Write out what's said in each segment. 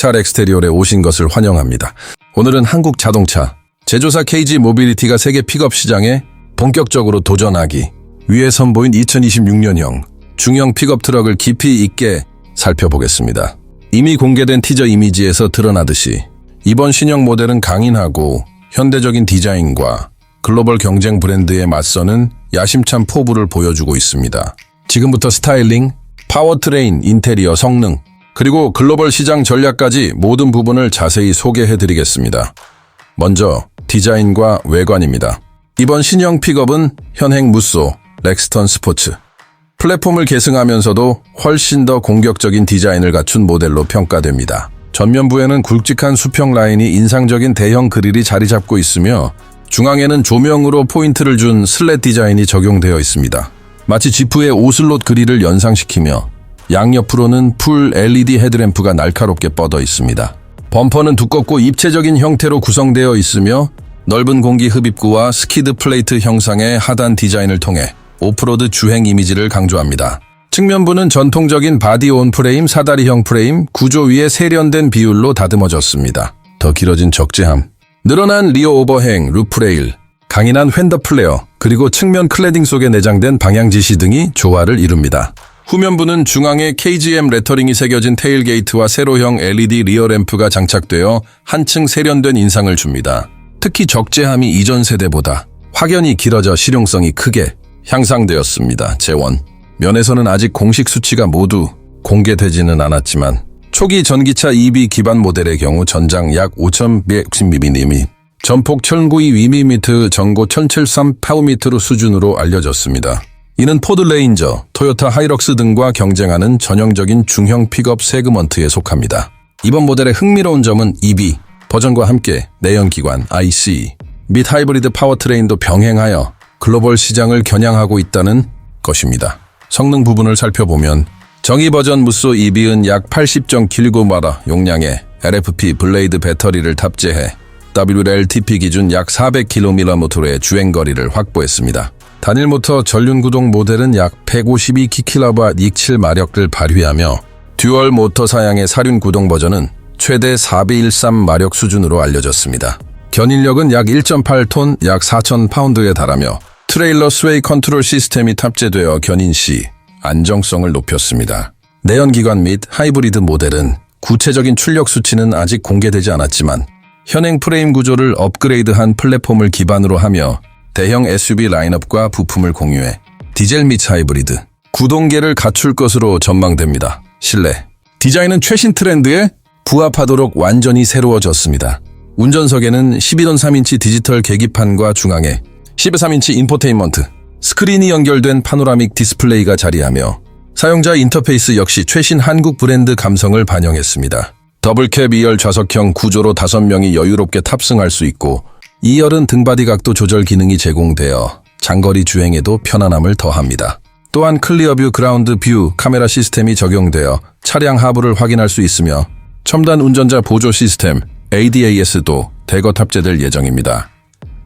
차 엑스테리올에 오신 것을 환영합니다. 오늘은 한국 자동차 제조사 KG 모빌리티가 세계 픽업 시장에 본격적으로 도전하기 위해 선보인 2026년형 중형 픽업 트럭을 깊이 있게 살펴보겠습니다. 이미 공개된 티저 이미지에서 드러나듯이 이번 신형 모델은 강인하고 현대적인 디자인과 글로벌 경쟁 브랜드에 맞서는 야심찬 포부를 보여주고 있습니다. 지금부터 스타일링, 파워트레인, 인테리어, 성능, 그리고 글로벌 시장 전략까지 모든 부분을 자세히 소개해 드리겠습니다. 먼저 디자인과 외관입니다. 이번 신형 픽업은 현행 무쏘, 렉스턴 스포츠, 플랫폼을 계승하면서도 훨씬 더 공격적인 디자인을 갖춘 모델로 평가됩니다. 전면부에는 굵직한 수평 라인이 인상적인 대형 그릴이 자리 잡고 있으며 중앙에는 조명으로 포인트를 준 슬랫 디자인이 적용되어 있습니다. 마치 지프의 오슬롯 그릴을 연상시키며 양옆으로는 풀 LED 헤드램프가 날카롭게 뻗어 있습니다. 범퍼는 두껍고 입체적인 형태로 구성되어 있으며 넓은 공기 흡입구와 스키드 플레이트 형상의 하단 디자인을 통해 오프로드 주행 이미지를 강조합니다. 측면부는 전통적인 바디 온 프레임 사다리형 프레임 구조 위에 세련된 비율로 다듬어졌습니다. 더 길어진 적재함, 늘어난 리어 오버행, 루프레일, 강인한 휀더 플레어, 그리고 측면 클레딩 속에 내장된 방향 지시 등이 조화를 이룹니다. 후면부는 중앙에 KGM 레터링이 새겨진 테일게이트와 세로형 LED 리어 램프가 장착되어 한층 세련된 인상을 줍니다. 특히 적재함이 이전 세대보다 확연히 길어져 실용성이 크게 향상되었습니다. 재원. 면에서는 아직 공식 수치가 모두 공개되지는 않았지만 초기 전기차 EV 기반 모델의 경우 전장 약 5,160mm, 전폭 1,092mm, 전고 1,073파우미터 수준으로 알려졌습니다. 이는 포드 레인저, 토요타 하이럭스 등과 경쟁하는 전형적인 중형 픽업 세그먼트에 속합니다. 이번 모델의 흥미로운 점은 EV 버전과 함께 내연기관 IC 및 하이브리드 파워트레인도 병행하여 글로벌 시장을 겨냥하고 있다는 것입니다. 성능 부분을 살펴보면 정의 버전 무쏘 EV는 약 80.9마라 용량의 LFP 블레이드 배터리를 탑재해 WLTP 기준 약 400km의 주행거리를 확보했습니다. 단일 모터 전륜 구동 모델은 약 152kW 익칠 마력을 발휘하며 듀얼 모터 사양의 사륜 구동 버전은 최대 413 마력 수준으로 알려졌습니다. 견인력은 약 1.8톤, 약 4,000파운드에 달하며 트레일러 스웨이 컨트롤 시스템이 탑재되어 견인 시 안정성을 높였습니다. 내연기관 및 하이브리드 모델은 구체적인 출력 수치는 아직 공개되지 않았지만 현행 프레임 구조를 업그레이드한 플랫폼을 기반으로 하며 대형 SUV 라인업과 부품을 공유해 디젤 및 하이브리드, 구동계를 갖출 것으로 전망됩니다. 실내 디자인은 최신 트렌드에 부합하도록 완전히 새로워졌습니다. 운전석에는 12돈 3인치 디지털 계기판과 중앙에 13인치 인포테인먼트, 스크린이 연결된 파노라믹 디스플레이가 자리하며 사용자 인터페이스 역시 최신 한국 브랜드 감성을 반영했습니다. 더블캡 2열 좌석형 구조로 5명이 여유롭게 탑승할 수 있고 2열은 등바디 각도 조절 기능이 제공되어 장거리 주행에도 편안함을 더합니다. 또한 클리어뷰 그라운드 뷰 카메라 시스템이 적용되어 차량 하부를 확인할 수 있으며 첨단 운전자 보조 시스템 ADAS도 대거 탑재될 예정입니다.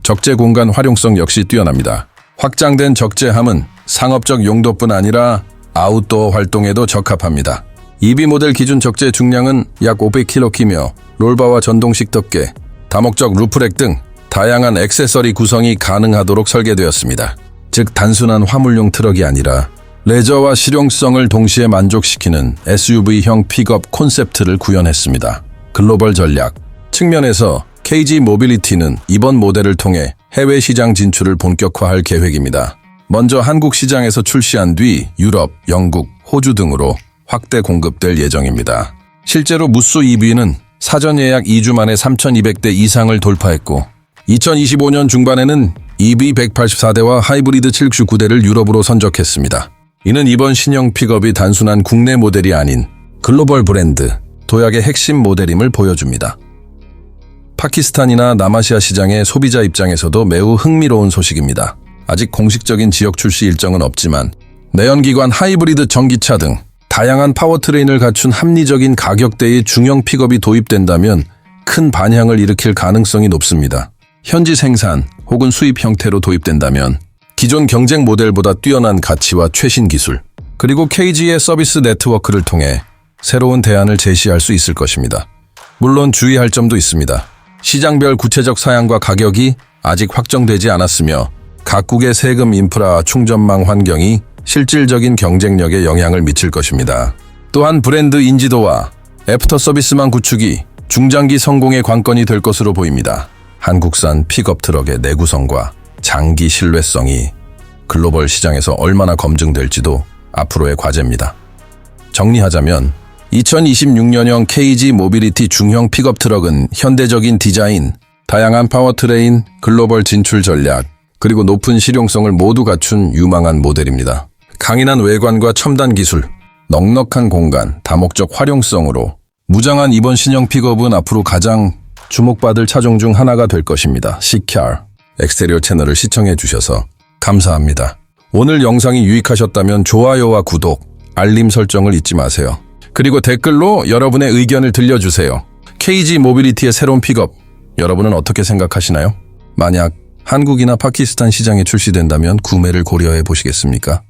적재 공간 활용성 역시 뛰어납니다. 확장된 적재함은 상업적 용도뿐 아니라 아웃도어 활동에도 적합합니다. EV 모델 기준 적재 중량은 약 500kg이며 롤바와 전동식 덮개, 다목적 루프렉 등 다양한 액세서리 구성이 가능하도록 설계되었습니다. 즉 단순한 화물용 트럭이 아니라 레저와 실용성을 동시에 만족시키는 SUV형 픽업 콘셉트를 구현했습니다. 글로벌 전략 측면에서 KG 모빌리티는 이번 모델을 통해 해외 시장 진출을 본격화할 계획입니다. 먼저 한국 시장에서 출시한 뒤 유럽, 영국, 호주 등으로 확대 공급될 예정입니다. 실제로 무쏘 EV는 사전 예약 2주 만에 3,200대 이상을 돌파했고 2025년 중반에는 EV 184대와 하이브리드 79대를 유럽으로 선적했습니다. 이는 이번 신형 픽업이 단순한 국내 모델이 아닌 글로벌 브랜드, 도약의 핵심 모델임을 보여줍니다. 파키스탄이나 남아시아 시장의 소비자 입장에서도 매우 흥미로운 소식입니다. 아직 공식적인 지역 출시 일정은 없지만 내연기관 하이브리드 전기차 등 다양한 파워트레인을 갖춘 합리적인 가격대의 중형 픽업이 도입된다면 큰 반향을 일으킬 가능성이 높습니다. 현지 생산 혹은 수입 형태로 도입된다면 기존 경쟁 모델보다 뛰어난 가치와 최신 기술, 그리고 KG의 서비스 네트워크를 통해 새로운 대안을 제시할 수 있을 것입니다. 물론 주의할 점도 있습니다. 시장별 구체적 사양과 가격이 아직 확정되지 않았으며 각국의 세금 인프라 충전망 환경이 실질적인 경쟁력에 영향을 미칠 것입니다. 또한 브랜드 인지도와 애프터 서비스망 구축이 중장기 성공의 관건이 될 것으로 보입니다. 한국산 픽업 트럭의 내구성과 장기 신뢰성이 글로벌 시장에서 얼마나 검증될지도 앞으로의 과제입니다. 정리하자면 2026년형 KG 모빌리티 중형 픽업 트럭은 현대적인 디자인, 다양한 파워트레인, 글로벌 진출 전략, 그리고 높은 실용성을 모두 갖춘 유망한 모델입니다. 강인한 외관과 첨단 기술, 넉넉한 공간, 다목적 활용성으로 무장한 이번 신형 픽업은 앞으로 가장 주목받을 차종 중 하나가 될 것입니다. CKR 엑스테리어 채널을 시청해 주셔서 감사합니다. 오늘 영상이 유익하셨다면 좋아요와 구독, 알림 설정을 잊지 마세요. 그리고 댓글로 여러분의 의견을 들려주세요. KG 모빌리티의 새로운 픽업, 여러분은 어떻게 생각하시나요? 만약 한국이나 파키스탄 시장에 출시된다면 구매를 고려해 보시겠습니까?